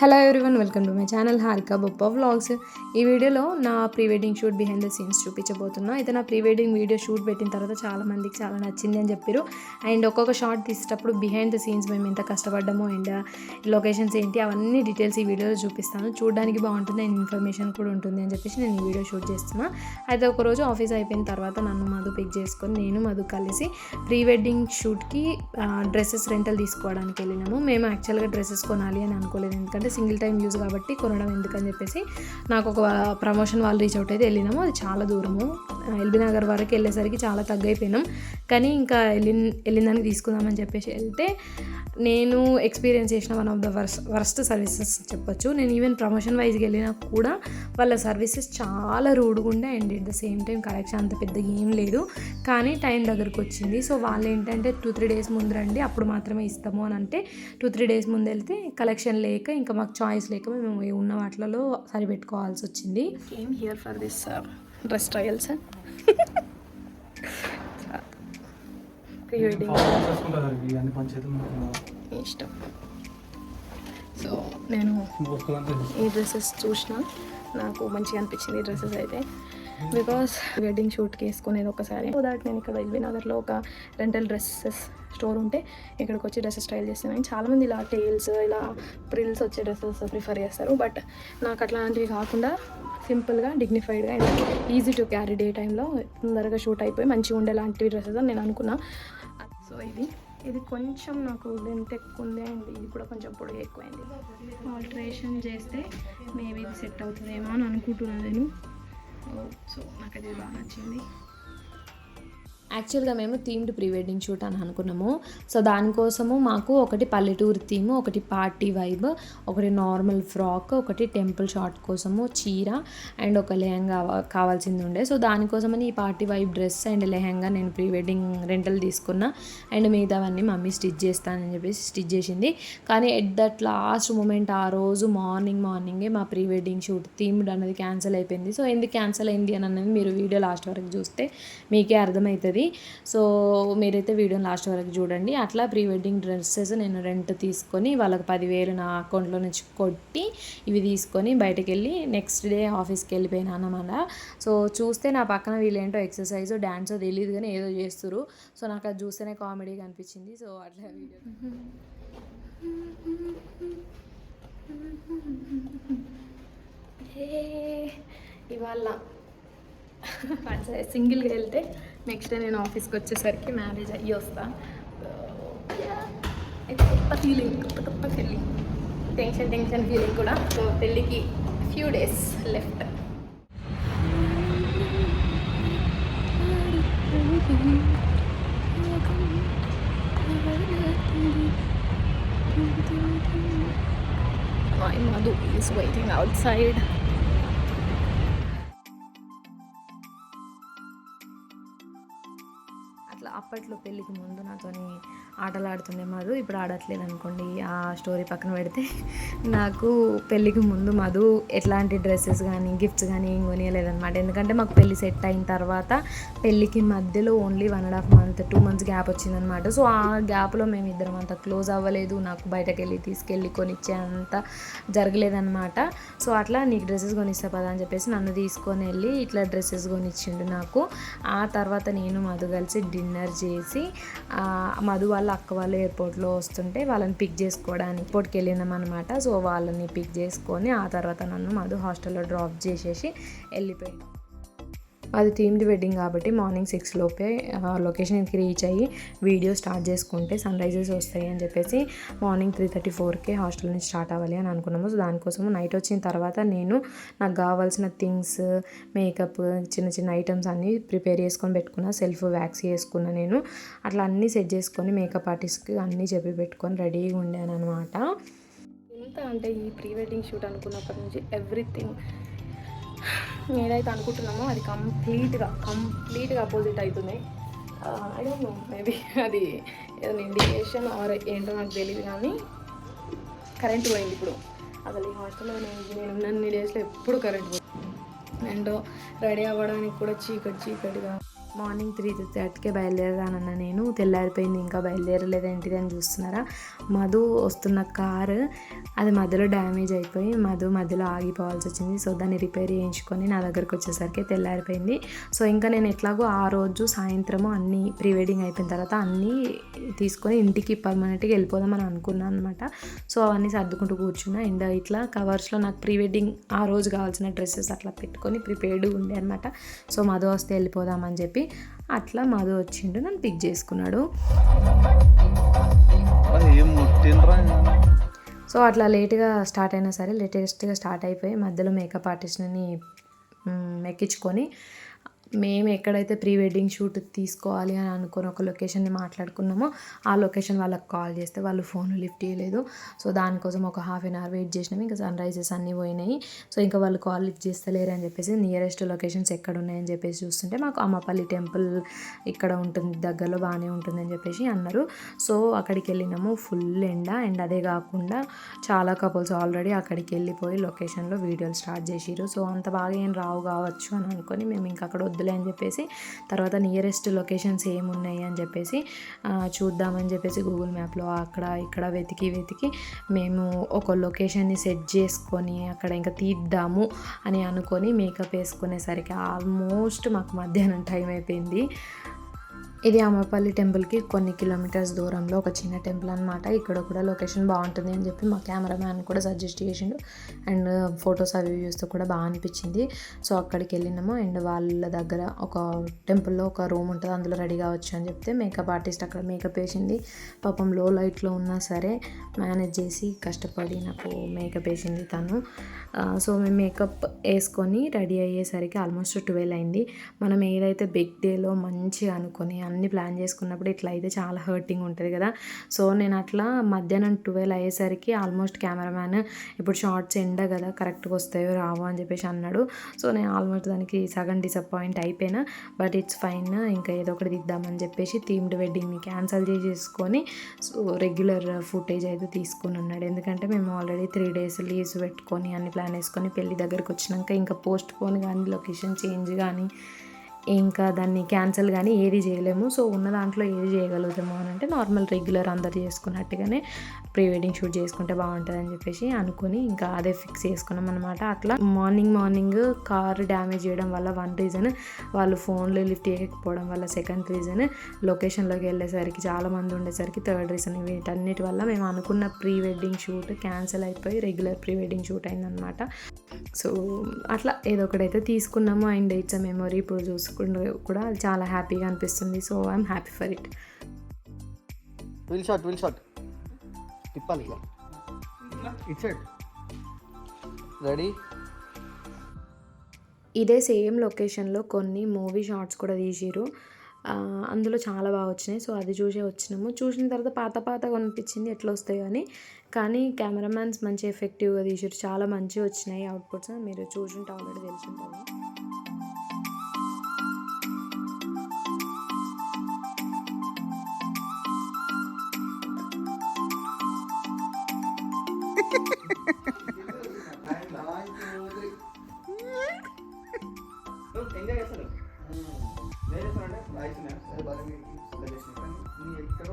Hello everyone welcome to my channel Harika Boppa vlogs ఈ వీడియోలో నా pre wedding shoot behind the scenes చూపించబోతున్నా. అయితే నా ప్రీ వెడ్డింగ్ వీడియో షూట్ పెట్టిన తర్వాత చాలా మందికి చాలా నచ్చింది అని చెప్పారు అండ్ ఒక్కొక్క షార్ట్ తీసేటప్పుడు బిహైండ్ ద సీన్స్ మేము ఎంత కష్టపడ్డామో అండ్ లొకేషన్స్ ఏంటి అవన్నీ డీటెయిల్స్ ఈ వీడియోలో చూపిస్తాను. చూడడానికి బాగుంటుంది అండ్ ఇన్ఫర్మేషన్ కూడా ఉంటుంది అని చెప్పేసి నేను ఈ వీడియో షూట్ చేస్తున్నా. అయితే ఒకరోజు ఆఫీస్ అయిపోయిన తర్వాత నన్ను మధు పిక్ చేసుకొని నేను మధు కలిసి ప్రీ వెడ్డింగ్ షూట్కి డ్రెస్సెస్ రెంటల్ తీసుకోవడానికి వెళ్ళినాము. మేము యాక్చువల్గా డ్రెస్సెస్ కొనాలి అని అనుకోలేదు. ఎందుకంటే సింగిల్ టైం యూజ్ కాబట్టి కొనడం ఎందుకని చెప్పేసి నాకు ఒక ప్రమోషన్ వాళ్ళు రీచ్ అవుట్ అయితే వెళ్ళినాము. అది చాలా దూరము. ఎల్బీ నగర్ వరకు వెళ్ళేసరికి చాలా తగ్గైపోయినాం కానీ ఇంకా వెళ్ళిన వెళ్ళిందానికి తీసుకుందామని చెప్పేసి వెళ్తే నేను ఎక్స్పీరియన్స్ చేసిన one of the worst worst services చెప్పొచ్చు. నేను ఈవెన్ ప్రమోషన్ వైజ్కి వెళ్ళినా కూడా వాళ్ళ సర్వీసెస్ చాలా రూడ్గా and. At the same time collection అంత పెద్దగా ఏం లేదు. కానీ టైం దగ్గరకు వచ్చింది. సో వాళ్ళు ఏంటంటే టూ త్రీ డేస్ ముందు రండి అప్పుడు మాత్రమే ఇస్తాము అని అంటే టూ త్రీ డేస్ ముందు వెళ్తే కలెక్షన్ లేక ఇంకా మాకు చాయిస్ లేక మేము ఉన్న వాటిలలో సరిపెట్టుకోవాల్సి వచ్చింది came here for this dress trials. Pre wedding చేసుకుంటారు ఇవన్నీ పంచాయతీ ఇష్టం? సో నేను ఈ డ్రెస్సెస్ చూసిన. నాకు మంచిగా అనిపించింది ఈ డ్రెస్సెస్ అయితే. బికాస్ వెడ్డింగ్ షూట్కి వేసుకునేది ఒకసారి. సో దాట్ నేను ఇక్కడ ఎల్బీ నగర్లో ఒక రెంటల్ డ్రెస్సెస్ స్టోర్ ఉంటే ఇక్కడికి వచ్చి డ్రెస్సెస్ స్టైల్ చేస్తున్నాను చాలామంది ఇలా టైల్స్ ఇలా ప్రిల్స్ వచ్చే డ్రెస్సెస్ ప్రిఫర్ చేస్తారు. బట్ నాకు అట్లాంటివి కాకుండా సింపుల్గా డిగ్నిఫైడ్గా and easy to carry day టైంలో తొందరగా షూట్ అయిపోయి మంచిగా ఉండేలాంటివి డ్రెస్సెస్ అని నేను అనుకున్నా. సో ఇది ఇది కొంచెం నాకు లెంత్ ఎక్కువ ఉంది అండ్ ఇది కూడా కొంచెం పొడుగు ఎక్కువైంది ఆల్టరేషన్ చేస్తే మేబీ ఇది సెట్ అవుతుందేమో అని అనుకుంటున్నాను నేను. సో నాకు అది బాగా నచ్చింది యాక్చువల్గా మేము థీమ్డ్ ప్రీ వెడ్డింగ్ షూట్ అని అనుకున్నాము. సో దానికోసము మాకు ఒకటి పల్లెటూరు థీమ్ ఒకటి పార్టీ వైబ్ ఒకటి నార్మల్ ఫ్రాక్ ఒకటి టెంపుల్ షార్ట్ కోసము చీర అండ్ ఒక లెహంగా కావాల్సింది ఉండే. సో దానికోసమని ఈ party vibe dress and lehenga నేను ప్రీ వెడ్డింగ్ రెంటల్ తీసుకున్నా. అండ్ మిగతావన్నీ మమ్మీ స్టిచ్ చేస్తానని చెప్పేసి స్టిచ్ చేసింది. కానీ ఎట్ దట్ లాస్ట్ మూమెంట్ ఆ రోజు మార్నింగ్ మార్నింగే మా ప్రీ వెడ్డింగ్ షూట్ థీమ్డ్ అనేది క్యాన్సిల్ అయిపోయింది. సో ఎందుకు క్యాన్సిల్ అయింది అని అనేది మీరు వీడియో లాస్ట్ వరకు చూస్తే మీకే అర్థమవుతుంది. సో మీరైతే వీడియో లాస్ట్ వరకు చూడండి. అట్లా ప్రీ వెడ్డింగ్ డ్రెస్సెస్ నేను రెంట్ తీసుకొని వాళ్ళకి పదివేలు నా అకౌంట్లో నుంచి కొట్టి ఇవి తీసుకొని బయటకు వెళ్ళి నెక్స్ట్ డే ఆఫీస్కి వెళ్ళిపోయినా అన్నమాట. సో చూస్తే నా పక్కన వీళ్ళేంటో ఎక్సర్సైజ్ డ్యాన్స్ తెలియదు కానీ ఏదో చేస్తారు సో నాకు అది చూస్తేనే కామెడీగా అనిపించింది సో అట్లా వీడియో. ఇవాళ. సింగిల్గా వెళ్తే నెక్స్ట్ డే నేను ఆఫీస్కి వచ్చేసరికి మ్యారేజ్ అయ్యి వస్తా. ఇది గొప్ప ఫీలింగ్ గొప్ప గొప్ప ఫీలింగ్ టెన్షన్ టెన్షన్ ఫీలింగ్ కూడా. సో పెళ్ళికి few days left My mother is waiting outside. అట్లా అప్పట్లో పెళ్ళికి ముందు నాతోని ఆటలు ఆడుతుండే మధు ఇప్పుడు ఆడట్లేదు అనుకోండి ఆ స్టోరీ పక్కన పెడితే నాకు పెళ్ళికి ముందు మధు ఎట్లాంటి డ్రెస్సెస్ కానీ గిఫ్ట్స్ కానీ ఏం కొనియలేదన్నమాట. ఎందుకంటే మాకు పెళ్ళి సెట్ అయిన తర్వాత పెళ్ళికి మధ్యలో only one and half month two months gap వచ్చిందనమాట సో ఆ గ్యాప్లో మేము ఇద్దరం అంత క్లోజ్ అవ్వలేదు. నాకు బయటకు వెళ్ళి తీసుకెళ్ళి కొనిచ్చే అంత జరగలేదన్నమాట. సో అట్లా నీకు డ్రెస్సెస్ కొనిస్తా పదా అని చెప్పేసి నన్ను తీసుకొని వెళ్ళి ఇట్లా డ్రెస్సెస్ కొనిచ్చిండు నాకు. ఆ తర్వాత నేను మధు కలిసి డిన్నర్ చేసి మధు వాళ్ళ అక్క వాళ్ళు ఎయిర్పోర్ట్లో వస్తుంటే వాళ్ళని పిక్ చేసుకోవడానికి ఎయిర్పోర్ట్కి వెళ్ళినాం అనమాట సో వాళ్ళని పిక్ చేసుకొని ఆ తర్వాత నన్ను మధు హాస్టల్లో డ్రాప్ చేసేసి వెళ్ళిపోయాను అది థీమ్డ్ వెడ్డింగ్ కాబట్టి మార్నింగ్ సిక్స్ లోపే లొకేషన్కి రీచ్ అయ్యి వీడియో స్టార్ట్ చేసుకుంటే సన్ రైజెస్ వస్తాయి అని చెప్పేసి మార్నింగ్ త్రీ థర్టీ ఫోర్కే హాస్టల్ నుంచి స్టార్ట్ అవ్వాలి అని అనుకున్నాము. సో దానికోసం నైట్ వచ్చిన తర్వాత నేను నాకు కావాల్సిన థింగ్స్ మేకప్ చిన్న చిన్న ఐటమ్స్ అన్నీ ప్రిపేర్ చేసుకొని పెట్టుకున్నా. సెల్ఫ్ వ్యాక్స్ చేసుకున్నా నేను. అట్లా అన్నీ సెట్ చేసుకొని మేకప్ ఆర్టిస్ట్కి అన్నీ చెప్పి పెట్టుకొని రెడీగా ఉండాను అనమాట ఎంత అంటే ఈ ప్రీ వెడ్డింగ్ షూట్ అనుకున్నప్పటి నుంచి ఎవ్రీథింగ్ ఏదైతే అనుకుంటున్నామో అది కంప్లీట్గా కంప్లీట్గా అపోజిట్ అవుతుంది. ఐ డోంట్ నో మేబీ అది ఏదైనా ఇండికేషన్ ఆర్ ఏంటో నాకు తెలియదు కానీ కరెంట్ పోయింది ఇప్పుడు. అసలు ఈ హాస్టల్లో నేను నేను ఉన్నన్ని డేస్లో ఎప్పుడు కరెంట్ పోయింది అండ్ రెడీ అవ్వడానికి కూడా చీకటి చీకటిగా మార్నింగ్ త్రీ థర్టీకే బయలుదేరదానన్నా నేను. తెల్లారిపోయింది ఇంకా బయలుదేరలేదు ఏంటిది అని చూస్తున్నారా? మధు వస్తున్న కారు అది మధ్యలో డ్యామేజ్ అయిపోయి మధు మధ్యలో ఆగిపోవాల్సి వచ్చింది. సో దాన్ని రిపేర్ చేయించుకొని నా దగ్గరకు వచ్చేసరికి తెల్లారిపోయింది. సో ఇంకా నేను ఎట్లాగో ఆ రోజు సాయంత్రము అన్నీ ప్రీ వెడ్డింగ్ అయిపోయిన తర్వాత అన్నీ తీసుకొని ఇంటికి పర్మనెంట్గా వెళ్ళిపోదామని అనుకున్నాను అనమాట సో అవన్నీ సర్దుకుంటూ కూర్చున్నా. అండ్ ఇట్లా కవర్స్లో నాకు ప్రీ వెడ్డింగ్ ఆ రోజు కావాల్సిన డ్రెస్సెస్ అట్లా పెట్టుకొని ప్రిపేర్డ్ ఉండే అనమాట సో మధు వస్తే వెళ్ళిపోదామని చెప్పి అట్లా మధు వచ్చిండు నన్ను పిక్ చేసుకున్నాడు. సో అట్లా లేట్గా స్టార్ట్ అయినా సరే లేటెస్ట్గా స్టార్ట్ అయిపోయి మధ్యలో మేకప్ ఆర్టిస్ట్ని ఎక్కించుకొని మేము ఎక్కడైతే ప్రీ వెడ్డింగ్ షూట్ తీసుకోవాలి అని అనుకుని ఒక లొకేషన్ని మాట్లాడుకున్నామో ఆ లొకేషన్ వాళ్ళకి కాల్ చేస్తే వాళ్ళు ఫోన్ లిఫ్ట్ చేయలేదు. సో దానికోసం ఒక హాఫ్ అన్ అవర్ వెయిట్ చేసినాం. ఇంకా సన్ రైజెస్ అన్నీ పోయినాయి. సో ఇంకా వాళ్ళు కాల్ లిఫ్ట్ చేస్తలేరు అని చెప్పేసి నియరెస్ట్ లొకేషన్స్ ఎక్కడ ఉన్నాయని చెప్పేసి చూస్తుంటే మాకు అమ్మపల్లి టెంపుల్ ఇక్కడ ఉంటుంది దగ్గరలో బాగానే ఉంటుంది అని చెప్పేసి అన్నారు. సో అక్కడికి వెళ్ళినాము. ఫుల్ ఎండ. అండ్ అదే కాకుండా చాలా కపుల్స్ ఆల్రెడీ అక్కడికి వెళ్ళిపోయి లొకేషన్లో వీడియోలు స్టార్ట్ చేసిరు సో అంత బాగా ఏం రావు కావచ్చు అని అనుకొని మేము ఇంకా అక్కడ వద్దులే అని చెప్పేసి తర్వాత నియరెస్ట్ లొకేషన్స్ ఏమున్నాయి అని చెప్పేసి చూద్దామని చెప్పేసి గూగుల్ మ్యాప్లో అక్కడ ఇక్కడ వెతికి వెతికి మేము ఒక లొకేషన్ని సెట్ చేసుకొని అక్కడ ఇంకా తీద్దాము అని అనుకొని మేకప్ వేసుకునేసరికి ఆల్మోస్ట్ మాకు మధ్యాహ్నం టైం అయిపోయింది. ఇది అమ్మపల్లి టెంపుల్కి కొన్ని కిలోమీటర్స్ దూరంలో ఒక చిన్న టెంపుల్ అనమాట ఇక్కడ కూడా లొకేషన్ బాగుంటుంది అని చెప్పి మా కెమెరామ్యాన్ కూడా సజెస్ట్ చేసిండు. అండ్ ఫొటోస్ అవి చూస్తే కూడా బాగా అనిపించింది. సో అక్కడికి వెళ్ళినాము. అండ్ వాళ్ళ దగ్గర ఒక టెంపుల్లో ఒక రూమ్ ఉంటుంది. అందులో రెడీ కావచ్చు అని చెప్తే మేకప్ ఆర్టిస్ట్ అక్కడ మేకప్ వేసింది. పాపం లో లైట్లో ఉన్నా సరే మేనేజ్ చేసి కష్టపడి నాకు మేకప్ వేసింది తను. సో మేము మేకప్ వేసుకొని రెడీ అయ్యేసరికి ఆల్మోస్ట్ ట్వెల్వ్ అయింది. మనం ఏదైతే బిగ్ డేలో మంచిగా అనుకొని అన్ని ప్లాన్ చేసుకున్నప్పుడు ఇట్లా అయితే చాలా హర్టింగ్ ఉంటుంది కదా. సో నేను అట్లా మధ్యాహ్నం ట్వెల్వ్ అయ్యేసరికి ఆల్మోస్ట్ కెమెరామ్యాన్ ఇప్పుడు షార్ట్స్ ఎండ కదా కరెక్ట్గా వస్తాయో రావో అని చెప్పేసి అన్నాడు. సో నేను ఆల్మోస్ట్ దానికి సగం డిసప్పాయింట్ అయిపోయినా బట్ ఇట్స్ ఫైన్ ఇంకా ఏదో ఒకటి దిద్దామని చెప్పేసి థీమ్డ్ వెడ్డింగ్ని క్యాన్సిల్ చేసేసుకొని సో రెగ్యులర్ ఫుటేజ్ అయితే తీసుకుని ఉన్నాడు. ఎందుకంటే మేము ఆల్రెడీ త్రీ డేస్ లీవ్స్ పెట్టుకొని అన్ని ప్లాన్ వేసుకొని పెళ్ళి దగ్గరికి వచ్చినాక ఇంకా పోస్ట్ పోన్ కానీ లొకేషన్ చేంజ్ కానీ ఇంకా దాన్ని క్యాన్సిల్ కానీ ఏది చేయలేము. సో ఉన్న దాంట్లో ఏది చేయగలుగుతాము అని అంటే నార్మల్ రెగ్యులర్ అందరు చేసుకున్నట్టుగానే ప్రీ వెడ్డింగ్ షూట్ చేసుకుంటే బాగుంటుంది అని చెప్పేసి అనుకుని ఇంకా అదే ఫిక్స్ చేసుకున్నాం అనమాట అట్లా మార్నింగ్ మార్నింగ్ కార్ డ్యామేజ్ చేయడం వల్ల వన్ రీజన్ వాళ్ళు ఫోన్లో లిఫ్ట్ చేయకపోవడం వల్ల సెకండ్ రీజన్ లొకేషన్లోకి వెళ్ళేసరికి చాలామంది ఉండేసరికి థర్డ్ రీజన్ వీటన్నిటి వల్ల మేము అనుకున్న ప్రీ వెడ్డింగ్ షూట్ క్యాన్సిల్ అయిపోయి రెగ్యులర్ ప్రీ వెడ్డింగ్ షూట్ అయిందనమాట సో అట్లా ఏదో ఒకటైతే తీసుకున్నాము. అండ్ ఇట్స్ అ మెమొరీ ఇప్పుడు చూసుకుంటూ కూడా చాలా హ్యాపీగా అనిపిస్తుంది. So I'm happy for it will shot will shot తిప్పాలి రెడీ ఇదే సేమ్ లొకేషన్లో కొన్ని మూవీ షార్ట్స్ కూడా తీసిరు అందులో చాలా బాగా వచ్చినాయి. సో అది చూసే వచ్చినాము. చూసిన తర్వాత పాత పాతగా అనిపించింది ఎట్లా వస్తాయో అని. కానీ కెమెరామ్యాన్స్ మంచి ఎఫెక్టివ్గా తీసారు చాలా మంచిగా వచ్చినాయి అవుట్పుట్స్. మీరు చూసుంటే ఆల్రెడీ తెలిసింటుంది ఇక్కడ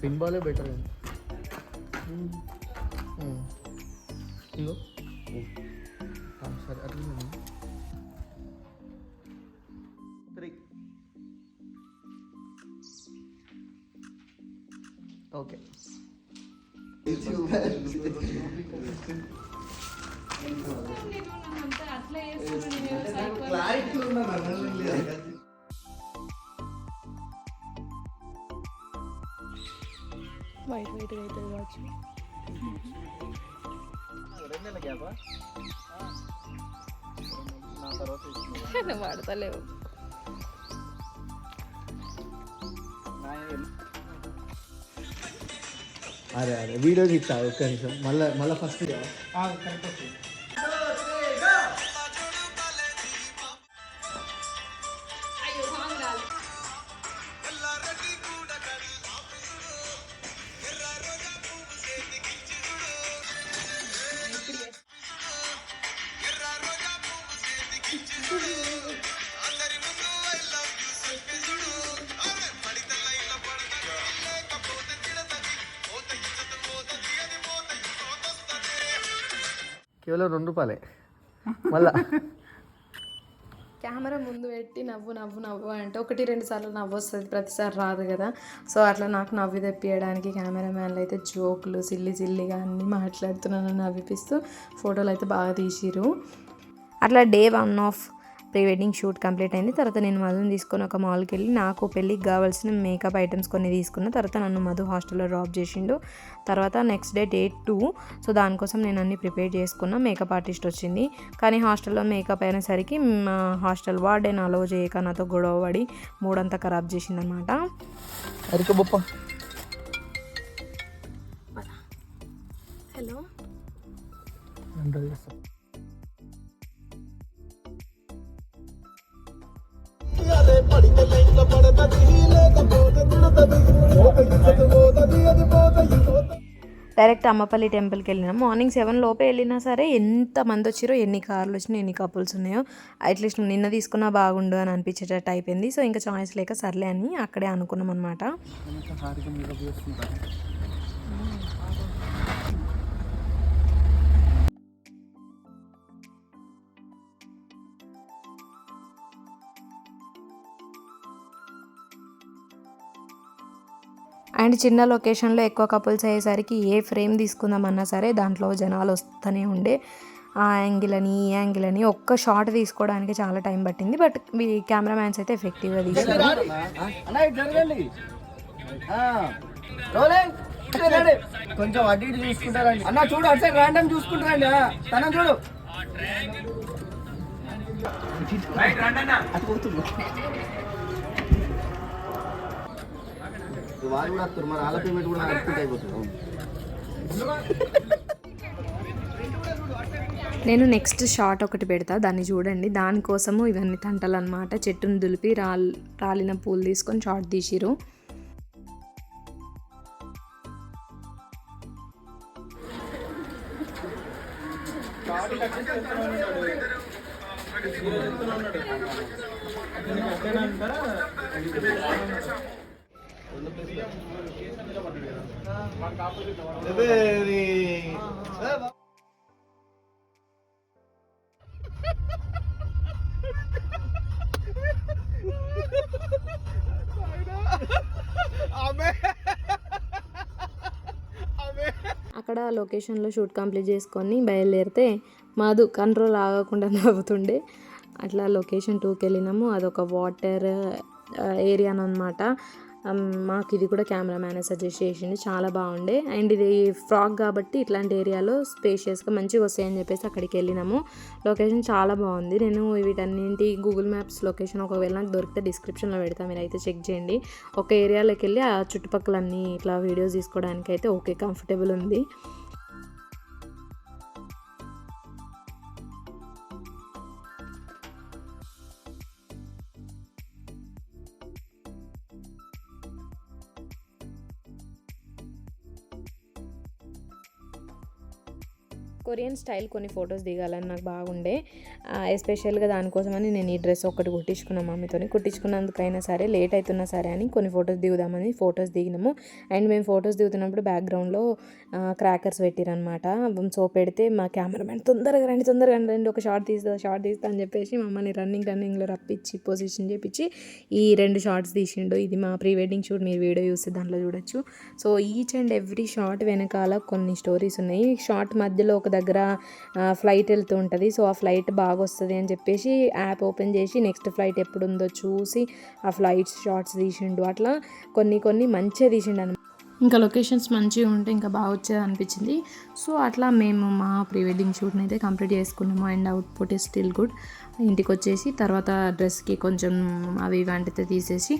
పిన్ బాలే బెటర్ ఇంకో ఆ, సరే అట్లా త్రీ వైట్ వైట్గా అవుతుంది కావచ్చు. వాడతలేవు. అరే అరే వీడియో తీస్తా ఒక్క నిమిషం. మళ్ళీ మళ్ళీ ఫస్ట్ కరెక్ట్ వస్తుంది కేవలం రెండు రూపాయలే. మళ్ళా. కెమెరా ముందు పెట్టి నవ్వు నవ్వు నవ్వు అంటే ఒకటి రెండు సార్లు నవ్వు వస్తుంది. ప్రతిసారి రాదు కదా. సో అట్లా నాకు నవ్వి తెప్పియడానికి కెమెరామ్యాన్లు అయితే జోకులు సిల్లి సిల్లిగా అన్నీ మాట్లాడుతున్నాను నవ్విపిస్తూ ఫోటోలు అయితే బాగా తీసిరు అట్లా day one of pre wedding shoot complete అయింది. తర్వాత నేను మధుని తీసుకొని ఒక మాల్కి వెళ్ళి నాకు పెళ్ళికి కావాల్సిన మేకప్ ఐటమ్స్ కొన్ని తీసుకున్న. తర్వాత నన్ను మధు హాస్టల్లో డ్రాప్ చేసిండు. తర్వాత next day date two so దానికోసం నేను అన్ని ప్రిపేర్ చేసుకున్నా. మేకప్ ఆర్టిస్ట్ వచ్చింది. కానీ హాస్టల్లో మేకప్ అయినసరికి మా హాస్టల్ వార్డెన్ అలో చేయక నాతో గొడవ పడి మూడంతా ఖరాబ్ చేసిందనమాట డైరెక్ట్ అమ్మపల్లి టెంపుల్కి వెళ్ళినాం. మార్నింగ్ సెవెన్ లోపే వెళ్ళినా సరే ఎంత మంది వచ్చిరో ఎన్ని కార్లు వచ్చినాయి ఎన్ని కపుల్స్ ఉన్నాయో అట్లీస్ట్ నిన్న తీసుకున్నా బాగుండు అని అనిపించేటట్టు అయిపోయింది. సో ఇంకా చాయిస్ లేక సర్లే అని అక్కడే అనుకున్నాం అనమాట అండ్ చిన్న లొకేషన్లో ఎక్కువ కపుల్స్ అయ్యేసరికి ఏ ఫ్రేమ్ తీసుకుందామన్నా సరే దాంట్లో జనాలు వస్తూనే ఉండే. ఆ యాంగిల్ అని ఈ యాంగిల్ అని ఒక్క షాట్ తీసుకోవడానికి చాలా టైం పట్టింది. బట్ కెమెరామ్యాన్స్ అయితే ఎఫెక్టివ్గా తీసారు రండి. కొంచెం అటు ఇటు చూసుకుంటారండి. అన్న చూడు అటు సైడ్ ర్యాండమ్ చూసుకుంటారండి. చూడు. అటు పోతుంది. వారు కూడా వస్తారు. మరి వాళ్ళ పేమెంట్ కూడా నడుపుకుంటే అయిపోతుంది. నేను నెక్స్ట్ షాట్ ఒకటి పెడతా. దాన్ని చూడండి. దానికోసము ఇవన్నీ తంటలు అనమాట చెట్టును దులిపి రాల్ రాలిన పూలు తీసుకొని షాట్ తీసిరు అక్కడ లొకేషన్లో షూట్ కంప్లీట్ చేసుకొని బయలుదేరితే మాదు కంట్రోల్ ఆగకుండా నవ్వుతుండే. అట్లా లొకేషన్ టూకి వెళ్ళినాము. అదొక వాటర్ ఏరియా అనమాట మాకు ఇది కూడా కెమెరామ్యాన్ సజెస్ట్ చేసిండు. చాలా బాగుండే. అండ్ ఇది ఫ్రాక్ కాబట్టి ఇట్లాంటి ఏరియాలో స్పేషియస్గా మంచిగా వస్తాయని చెప్పేసి అక్కడికి వెళ్ళినాము. లొకేషన్ చాలా బాగుంది. నేను వీటన్నింటి గూగుల్ మ్యాప్స్ లొకేషన్ ఒకవేళ నాకు దొరికితే డిస్క్రిప్షన్లో పెడతా. మీరు అయితే చెక్ చేయండి. ఒక ఏరియాలోకి వెళ్ళి ఆ చుట్టుపక్కలన్నీ ఇట్లా వీడియోస్ తీసుకోవడానికి అయితే ఓకే కంఫర్టబుల్ ఉంది. కొరియన్ స్టైల్ కొన్ని ఫొటోస్ దిగాలని నాకు బాగుండే. ఎస్పెషల్గా దానికోసమని నేను ఈ డ్రెస్ ఒకటి కుట్టించుకున్నాను మమ్మీతోని. కుట్టించుకున్నందుకైనా సరే లేట్ అవుతున్నా సరే అని కొన్ని ఫొటోస్ దిగుదామని ఫొటోస్ దిగినాము. అండ్ మేము ఫొటోస్ దిగుతున్నప్పుడు బ్యాక్గ్రౌండ్లో క్రాకర్స్ పెట్టిరనమాట సో పెడితే మా కెమెరామెన్ తొందరగా రండి తొందరగా రండి ఒక షార్ట్ తీస్తా షార్ట్ తీస్తా అని చెప్పేసి మమ్మల్ని రన్నింగ్ రన్నింగ్లో రప్పించి పొజిషన్ చేపించి ఈ రెండు షార్ట్స్ తీసిండు. ఇది మా ప్రీ వెడ్డింగ్ షూట్ మీరు వీడియో చూస్తే దాంట్లో చూడొచ్చు. So each and every short వెనకాల కొన్ని స్టోరీస్ ఉన్నాయి. షార్ట్ మధ్యలో ఒక దగ్గర ఫ్లైట్ వెళ్తూ ఉంటుంది. సో ఆ ఫ్లైట్ బాగా వస్తుంది అని చెప్పేసి యాప్ ఓపెన్ చేసి నెక్స్ట్ ఫ్లైట్ ఎప్పుడు ఉందో చూసి ఆ ఫ్లైట్స్ షార్ట్స్ తీసిండు. అట్లా కొన్ని కొన్ని మంచిగా తీసిండు అనమాట ఇంకా లొకేషన్స్ మంచిగా ఉంటే ఇంకా బాగా వచ్చేది అనిపించింది. సో అట్లా మేము మా ప్రీ వెడ్డింగ్ షూట్ని అయితే కంప్లీట్ చేసుకున్నాము. And output is still good ఇంటికి వచ్చేసి తర్వాత డ్రెస్కి కొంచెం అవి ఇవి తీసేసి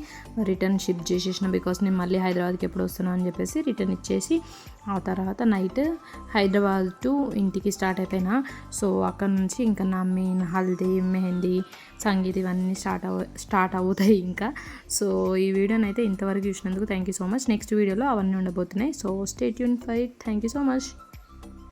రిటర్న్ షిప్ చేసేసిన బికాస్ నేను మళ్ళీ హైదరాబాద్కి ఎప్పుడు వస్తున్నాను అని చెప్పేసి రిటర్న్ ఇచ్చేసి ఆ తర్వాత నైట్ హైదరాబాద్ టు ఇంటికి స్టార్ట్ అయిపోయినా. సో అక్కడ నుంచి ఇంకా నా మెయిన్ హల్దీ మెహందీ సంగీత్ ఇవన్నీ స్టార్ట్ అవ స్టార్ట్ అవుతాయి ఇంకా. సో ఈ వీడియోని అయితే ఇంతవరకు చూసినందుకు thank you so much. Next వీడియోలో అవన్నీ ఉండబోతున్నాయి. So stay Yoon fight thank you so much.